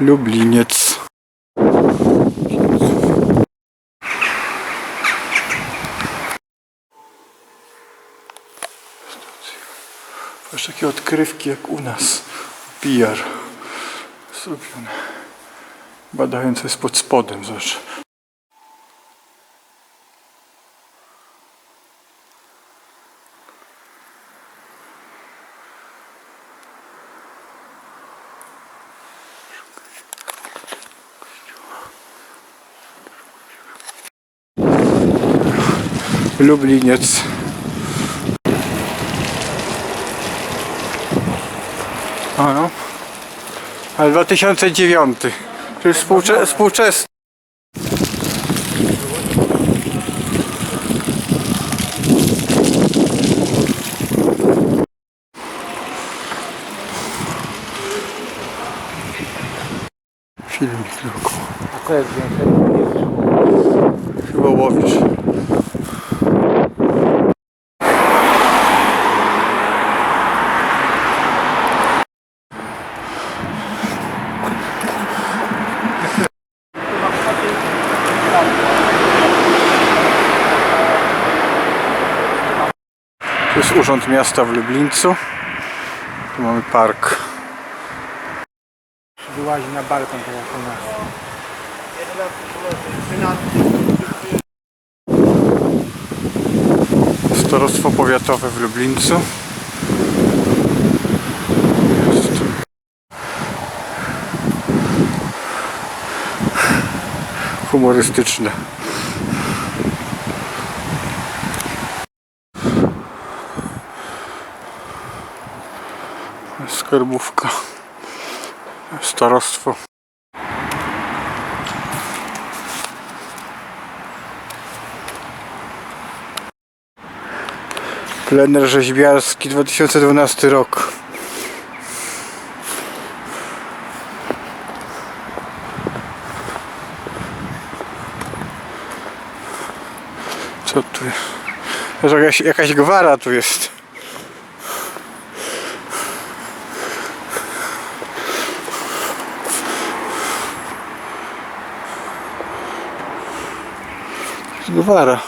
Lubliniec. Masz takie odkrywki jak u nas. PR. Zrobione. Badają co jest pod spodem, zobacz. Lubliniec. A no. Ale 2009. To jest współcze współczesny. Filmik tylko. A co jest więcej? Chyba łowisz. To jest Urząd Miasta w Lublińcu. Tu mamy park. Wyłazi na balkon jak u nas. Starostwo Powiatowe w Lublińcu. Jest. Humorystyczne. Skarbówka. Starostwo. Plener rzeźbiarski 2012 rok. Co tu jest? Jakaś, jakaś gwara tu jest. Gwara.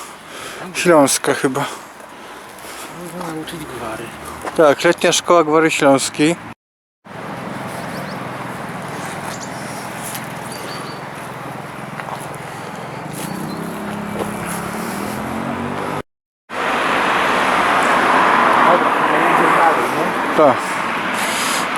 Śląska chyba. Można nauczyć gwary. Tak, letnia szkoła Gwary Śląskiej. Dobra, to będzie dalej, nie? Tak.